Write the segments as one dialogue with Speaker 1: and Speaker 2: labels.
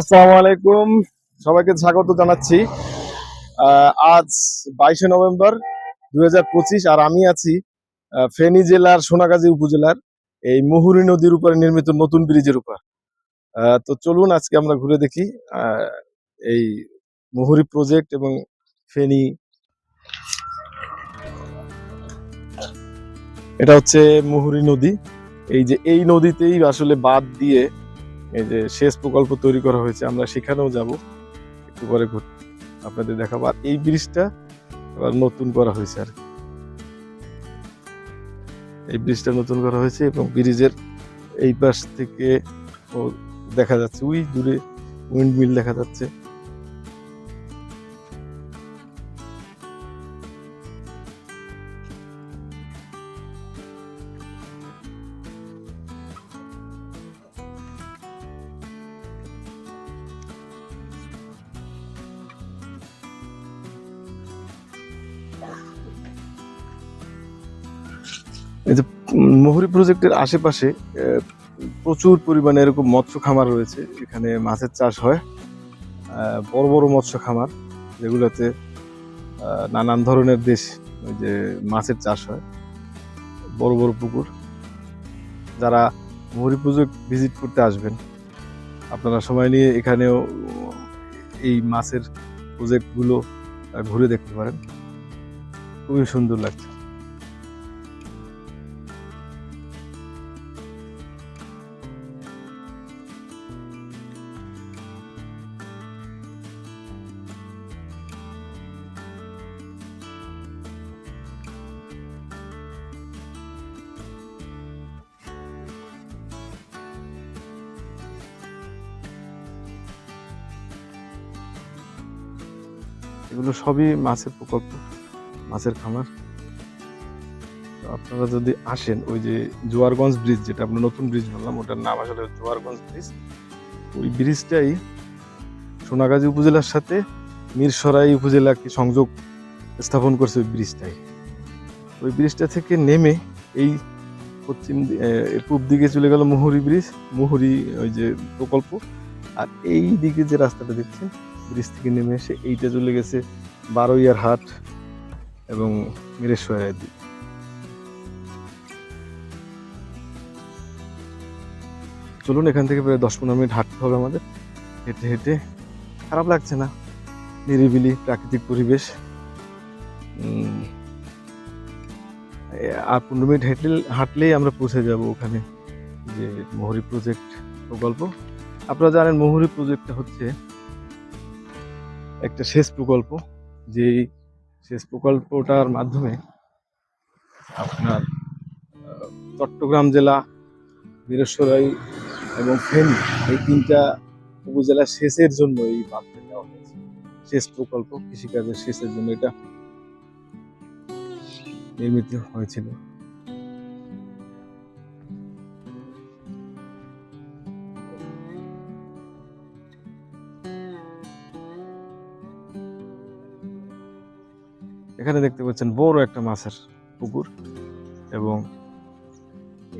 Speaker 1: আসসালামু আলাইকুম। সবাইকে স্বাগত জানাচ্ছি। আজ বাইশে নভেম্বর দুই হাজার পঁচিশ আর আমি আছি ফেনী জেলার সোনাগাজী উপজেলার এই মুহুরী নদীর উপরে নির্মিত নতুন ব্রিজের উপর। তো চলুন আজকে আমরা ঘুরে দেখি এই মুহুরী প্রজেক্ট এবং ফেনী। এটা হচ্ছে মুহুরী নদী। এই যে এই নদীতেই আসলে বাদ দিয়ে এই যে শেষ প্রকল্প তৈরি করা হয়েছে, আমরা সেখানেও যাব। একটু পরে আপনাদের দেখাবো। আর এই ব্রিজটা আবার নতুন করা হয়েছে আর। এই ব্রিজটা নতুন করা হয়েছে এবং ব্রিজের এই পাশ থেকে দেখা যাচ্ছে, ওই দূরে উইন্ড মিল দেখা যাচ্ছে। উম, মহুরী প্রজেক্টের আশেপাশে প্রচুর পরিমাণে এরকম মৎস্য খামার রয়েছে। এখানে মাছের চাষ হয়। বড় বড় মৎস্য খামার যেগুলোতে নানান ধরনের দেশ ওই যে মাছের চাষ হয়। বড় বড় পুকুর। যারা মহুরি প্রজেক্ট ভিজিট করতে আসবেন আপনারা সময় নিয়ে এখানেও এই মাছের প্রজেক্টগুলো ঘুরে দেখতে পারেন। খুবই সুন্দর লাগছে। এগুলো সবই মাছের প্রকল্প। মাছের খামার। আপনারা যদি আসেন, ওই যে জোয়ারগঞ্জ ব্রিজ, যেটা আমরা নতুন ব্রিজ বললাম ওটার নাম আসলে জোয়ারগঞ্জ ব্রিজ। ওই ব্রিজটাই সোনাগাজী উপজেলার সাথে মিরসরাই উপজেলাকে সংযোগ স্থাপন করছে ওই ব্রিজটাই। ওই ব্রিজটা থেকে নেমে এই পশ্চিম পূব দিকে চলে গেল মুহুরী ব্রিজ, মুহুরী, ওই যে প্রকল্প। আর এই দিকে যে রাস্তাটা দেখছেন, ব্রিজ থেকে নেমে এসে এইটা চলে গেছে বারোইয়ার হাট। এবং মিরেশ্বরের দিক। চলুন এখান থেকে প্রায় দশ পনেরো মিনিট হাঁটতে হবে আমাদের। হেঁটে হেঁটে খারাপ লাগছে না। নিরিবিলি প্রাকৃতিক পরিবেশ। আর পনেরো মিনিট হেঁটে হাঁটলেই আমরা পৌঁছে যাব ওখানে যে মহুরী প্রজেক্ট প্রকল্প। আপনারা জানেন, মহুরী প্রজেক্টটা হচ্ছে একটা শেষ প্রকল্প, যেই সেচ প্রকল্পটার মাধ্যমে আপনার চট্টগ্রাম জেলা, বীরেশ্বরাই এবং ফেনী এই তিনটা উপজেলা সেচের জন্য এই বাঁধটা নেওয়া হয়েছে। সেচ প্রকল্প কৃষিকাজের সেচের জন্য এটা নির্মিত হয়েছিল। এখানে দেখতে পাচ্ছেন বড় একটা মাছের পুকুর এবং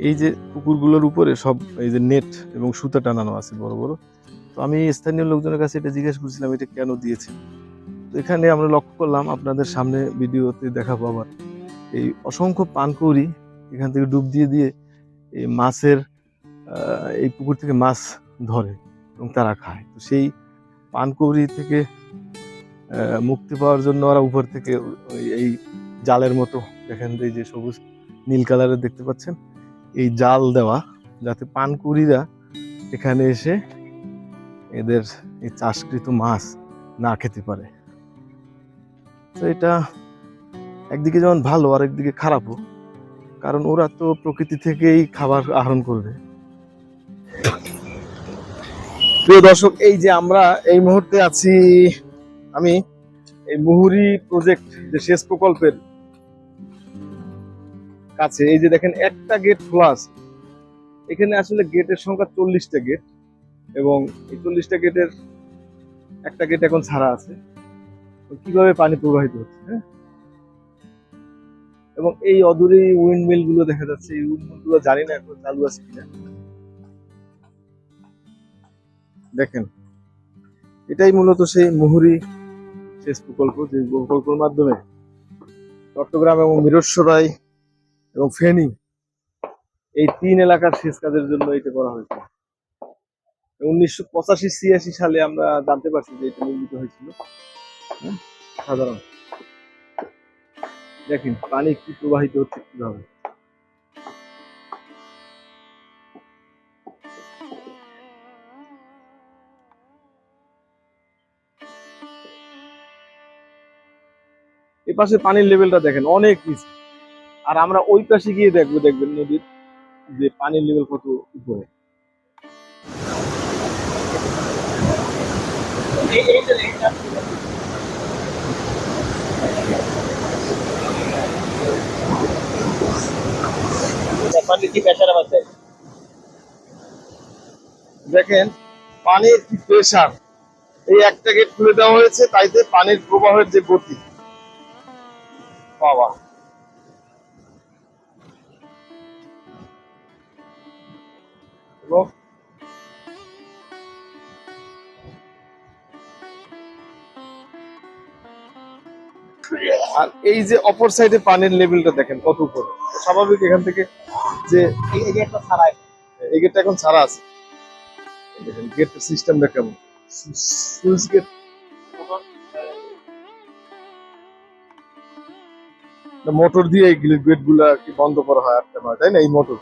Speaker 1: এই যে পুকুরগুলোর উপরে সব এই যে নেট এবং সুতা টানানো আছে বড় বড়। তো আমি স্থানীয় লোকজনের কাছে এটা জিজ্ঞেস করছিলাম, এটা কেন দিয়েছে? তো এখানে আমরা লক্ষ্য করলাম, আপনাদের সামনে ভিডিওতে দেখাবো আবার, এই অসংখ্য পানকৌড়ি এখান থেকে ডুব দিয়ে দিয়ে এই মাছের এই পুকুর থেকে মাছ ধরে এবং তারা খায়। তো সেই পানকৌড়ি থেকে মুক্তি পাওয়ার জন্য ওরা উপর থেকে এই জালের মতো দেখেন এই যে সবুজ নীল কালারের দেখতে পাচ্ছেন, এই জাল দেওয়া, যাতে পানকুড়িরা এখানে এসে এদের এই চাষকৃত মাছ না খেতে পারে। তো এটা একদিকে যেমন ভালো আর একদিকে খারাপও, কারণ ওরা তো প্রকৃতি থেকেই খাবার আহরণ করবে। প্রিয় দর্শক, এই যে আমরা এই মুহূর্তে আছি আমি এই মুহুরি প্রজেক্ট যে সেচ প্রকল্পের কাছে, এই যে দেখেন একটা গেট খোলা আছে। এখানে আসলে গেটের সংখ্যা চল্লিশটা গেট এবং এই চল্লিশটা গেটের একটা গেট এখন ছাড়া আছে। কীভাবে পানি প্রবাহিত হচ্ছে হ্যাঁ? এবং এই অদূরে উইন্ড মিলগুলো দেখা যাচ্ছে, এই উইন্ড মিলগুলো জানি না এখন চালু আছে কিনা। দেখেন, এটাই মূলত সেই মুহুরী সেচ প্রকল্প যে প্রকল্পের মাধ্যমে চট্টগ্রাম এবং মিরসরাই এবং ফেনী এই তিন এলাকার সেচ কাজের জন্য এটা করা হয়েছে। উনিশশো পঁচাশি ছিয়াশি সালে আমরা জানতে পারছি যে এটা নির্মিত হয়েছিল। হ্যাঁ, সাধারণ। দেখেন পানি কি প্রবাহিত হচ্ছে কীভাবে? এ পাশে পানির লেভেলটা দেখেন, অনেক নিচে। আর আমরা ওই পাশে গিয়ে দেখব, দেখবেন নদীর যে পানির লেভেল কত উপরে। দেখেন, পানির কি প্রেসার এই একটা গেট খুলে দেওয়া হয়েছে, তাইতে পানির প্রবাহের যে গতি। বাবা এবং আর এই যে অপর সাইডে পানির লেভেলটা দেখেন, কত উপরে? স্বাভাবিক এখান থেকে যে এই গেটটা এখন ছাড়া আছে। দেখেন গেটের সিস্টেমটা কেমন? সুইচ গেট মোটর দিয়ে এই গেটগুলা কি বন্ধ করা হয় আটকানো হয় তাই না? এই মোটর।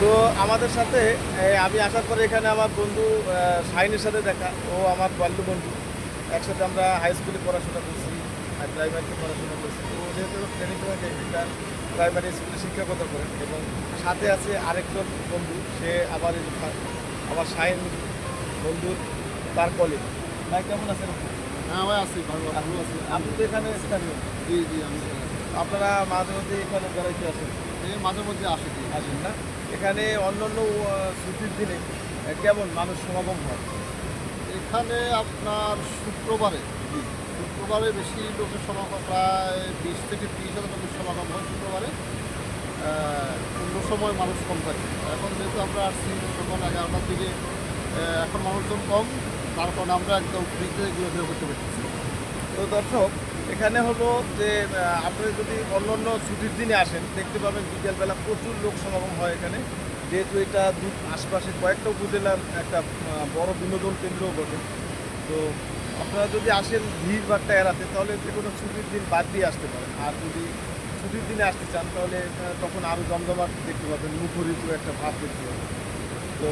Speaker 1: তো আমাদের সাথে আমি আসার পরে এখানে আমার বন্ধু শাহিনের সাথে দেখা। ও আমার বাল্য বন্ধু। একসাথে আমরা হাই স্কুলে পড়াশোনা করছি, আর প্রাইমারিতে পড়াশোনা করছি। তো যেহেতু ট্রেনিং প্রাইমারি স্কুলে শিক্ষকতা করেন এবং সাথে আছে আরেকজন বন্ধু, সে আবার আমার শাহিন বন্ধুর তার কলেজ ভাই, কেমন আছেন
Speaker 2: হ্যাঁ ভাই আছি ভালো ভালো আছি।
Speaker 1: আপনি তো এখানে স্থানীয়।
Speaker 2: জি জি আমি
Speaker 1: আপনারা মাঝে মধ্যে এখানে বেড়াইতে আসেন?
Speaker 2: এই মাঝে মধ্যে আসি
Speaker 1: আসেন না? এখানে অন্যান্য আহ, ছুটির দিনে কেমন মানুষ সমাগম হয়?
Speaker 2: এখানে আপনার শুক্রবারে শুক্রবারে বেশি লোকের সমাগম প্রায় বিশ থেকে তিরিশ হাজার লোকের সমাগম হয় শুক্রবারে। অন্য সময় মানুষ কম থাকে। এখন যেহেতু আমরা আসছি সকাল এগারোটার দিকে এখন মানুষজন কম। তার আমরা একদম ফ্রিতে এগুলো করতে
Speaker 1: তো দর্শক, এখানে হলো যে আপনি যদি অন্য অন্য ছুটির দিনে আসেন, দেখতে পাবেন বিকেলবেলা প্রচুর লোক সমাগম হয় এখানে। যেহেতু এটা আশপাশে কয়েকটা উপজেলার একটা বড় বিনোদন কেন্দ্রও বটে। তো আপনারা যদি আসেন ভিড় ভাড়টা এড়াতে, তাহলে যে কোনো ছুটির দিন বাদ দিয়ে আসতে পারেন। আর যদি ছুটির দিনে আসতে চান, তাহলে তখন আরও জমজমাট দেখতে পাবেন। মুখরিত একটা ভাব দেখতে পাবেন। তো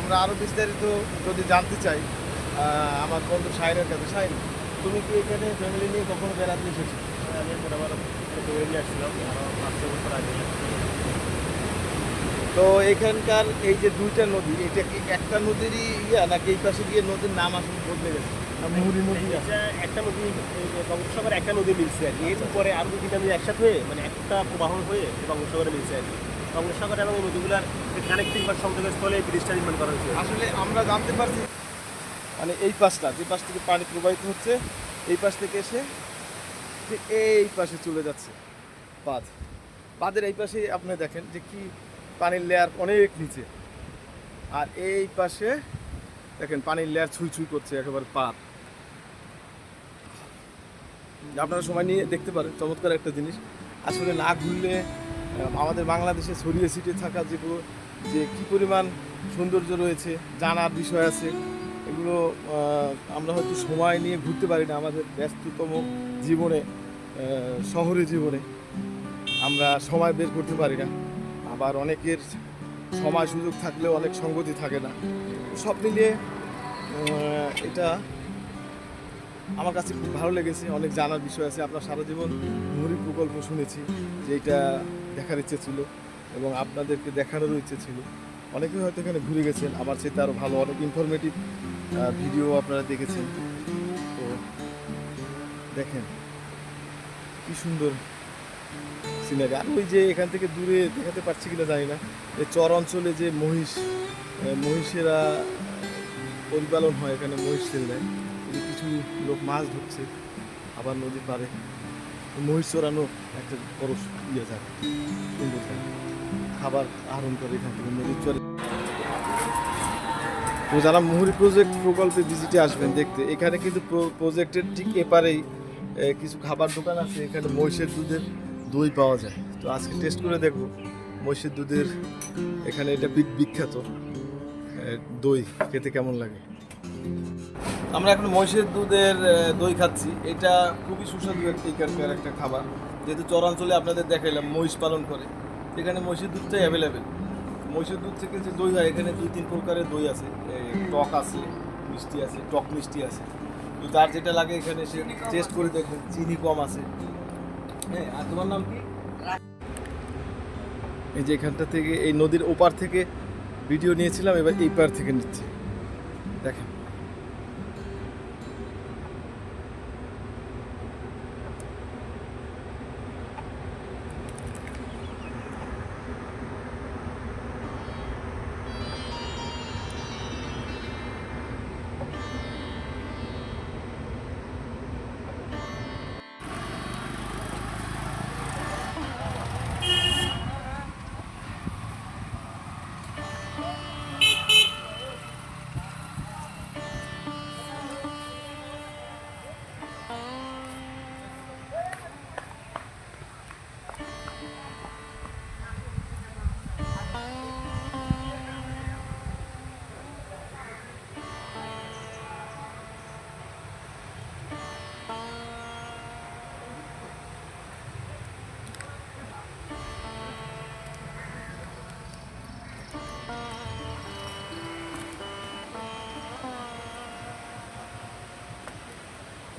Speaker 1: আমরা আরও বিস্তারিত যদি জানতে চাই আমার বন্ধু শাহিনের কাছে। সাহেব তুমি কি এখানে ফ্যামিলি নিয়ে কখনো বেড়াতে এসেছ?
Speaker 3: আমি মোটামুটি ফ্যামিলি আসছিলাম। আরও বছর আগে।
Speaker 1: তো এখানকার এই যে দুইটা নদী এটা কি একটা নদীরই ইয়া নাকি এই পাশে গিয়ে নদীর নাম আসলে বদলে গেছে? না মুহুরী নদী
Speaker 3: একটা নদী এই একটা নদী মিলছে আর কি। এরপরে আরও দুটি নদী একসাথে হয়ে মানে একটা প্রবাহ হয়ে বঙ্গোপসাগরে মিলছে আর কি। বঙ্গোপসাগর এবং নদীগুলার কানেক্টিং বা সংযোগের স্থলে এই ব্রিজটা নির্মাণ করা হয়েছে।
Speaker 1: আসলে আমরা জানতে পারছি মানে এই পাশটা, যে পাশ থেকে পানি প্রবাহিত হচ্ছে, এই পাশ থেকে এসে এই পাশে চলে যাচ্ছে বাঁধ। বাঁধের এই পাশে আপনি দেখেন যে কি পানির লেয়ার অনেক নিচে। আর এই পাশে দেখেন পানির লেয়ার ছুঁই ছুঁই করছে একেবারে পাত আপনারা সময় নিয়ে দেখতে পারেন, চমৎকার একটা জিনিস। আসলে না ঘুরলে আমাদের বাংলাদেশে ছড়িয়ে ছিটিয়ে থাকা যেগুলো, যে কি পরিমাণ সৌন্দর্য রয়েছে, জানার বিষয় আছে, এগুলো আমরা হয়তো সময় নিয়ে ঘুরতে পারি না আমাদের ব্যস্ততম জীবনে শহরে জীবনে। আমরা সময় বের করতে পারি না। আবার অনেকের সময় সুযোগ থাকলেও অনেক সঙ্গতি থাকে না। সব মিলিয়ে এটা আমার কাছে খুব ভালো লেগেছে, অনেক জানার বিষয় আছে। আপনার সারা জীবন মুহুরী প্রকল্প শুনেছি যে এটা দেখার ইচ্ছে ছিল এবং আপনাদেরকে দেখানোরও ইচ্ছে ছিল। অনেকেই হয়তো এখানে ঘুরে গেছেন, আমার চেয়ে আরও ভালো, অনেক ইনফরমেটিভ ভিডিও আপনারা দেখেছেন। তো দেখেন কি সুন্দর সিনারি আর ওই যে এখান থেকে দূরে দেখাতে পারছি কিনা জানি না। যে চর অঞ্চলে যে মহিষ মহিষেরা পরিপালন হয় এখানে মহিষ তেল দেয় এই কিছু লোক মাছ ধরছে, আবার নদীর পাড়ে। মহিষ চড়ানো একটা বড় ইয়ে জায়গা সুন্দর জায়গা খাবার আহরণ করে এখান থেকে নদীর চরে। তো যারা মুহুরি প্রজেক্ট প্রকল্পে ভিজিটে আসবেন দেখতে, এখানে কিন্তু প্রজেক্টের ঠিক এপারেই কিছু খাবার দোকান আছে, এখানে মহিষের দুধের দই পাওয়া যায়। তো আজকে টেস্ট করে দেখব, মহিষের দুধের, এখানে এটা বিখ্যাত দই, খেতে কেমন লাগে? আমরা এখন মহিষের দুধের দই খাচ্ছি। এটা খুবই সুস্বাদু এখানকার একটা খাবার। যেহেতু চরাঞ্চলে আপনাদের দেখাইলাম, মহিষ পালন করে। এখানে মহিষের দুধটাই অ্যাভেলেবেল মহিষের দুধ থেকে যে দই হয়, এখানে দুই, তিন প্রকারের দই আছে। টক আছে, মিষ্টি আছে, টক মিষ্টি আছে। তো তার যেটা লাগে এখানে সে টেস্ট করে দেখবেন। চিনি কম আছে। হ্যাঁ আর তোমার নাম কি? এই যে এখানটা থেকে, এই নদীর ওপার থেকে ভিডিও নিয়েছিলাম, এবার এই পার থেকে নিচ্ছি। দেখেন।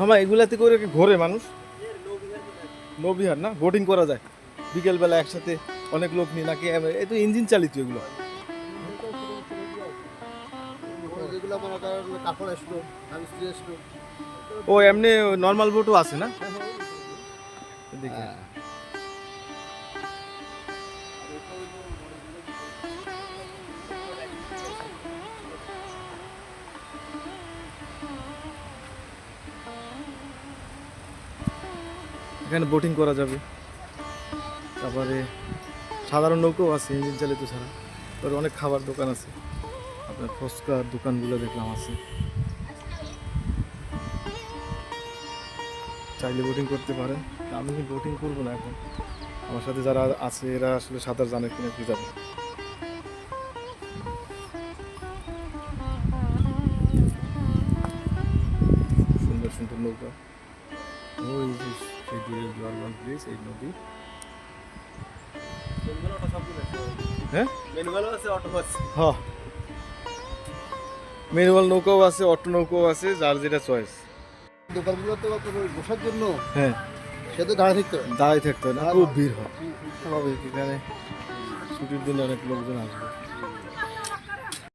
Speaker 1: মামা এগুলাতে করে ঘোরে মানুষ? নবিহার না? বোটিং করা যায়। বিকেলবেলা একসাথে অনেক লোক নিয়ে নাকি এ- এ তো ইঞ্জিন চালিত এগুলো। ও এমনি নর্মাল বোটও আছে না? দেখি। এখানে বোটিং করা যাবে। তারপরে সাধারণ নৌকাও আছে ইঞ্জিন চালিত ছাড়া। তারপরে অনেক খাবার দোকান আছে। আপনার ফুচকার দোকানগুলো দেখলাম আছে। চাইলে বোটিং করতে পারেন। তা আমি কিন্তু বোটিং করব না এখন? আমার সাথে যারা আছে, এরা আসলে সাঁতার জানে কিনা কি যাবে সুন্দর সুন্দর নৌকা। জোয়ারগঞ্জ ব্রিজ এই নদী। হ্যাঁ?
Speaker 3: মেনুয়ালও আছে অটো আছে।
Speaker 1: হ। ম্যানুয়াল নৌকাও আছে অটো নৌকাও আছে যার যেটা চয়েস
Speaker 2: দোকানগুলো তো বসার জন্য
Speaker 1: হ্যাঁ।
Speaker 2: সে তো দাঁড়িয়ে থাকতে হবে
Speaker 1: থাকতে না খুব ভিড় হয়। স্বাভাবিক এখানে ছুটির দিনে অনেক লোকজন আসবে।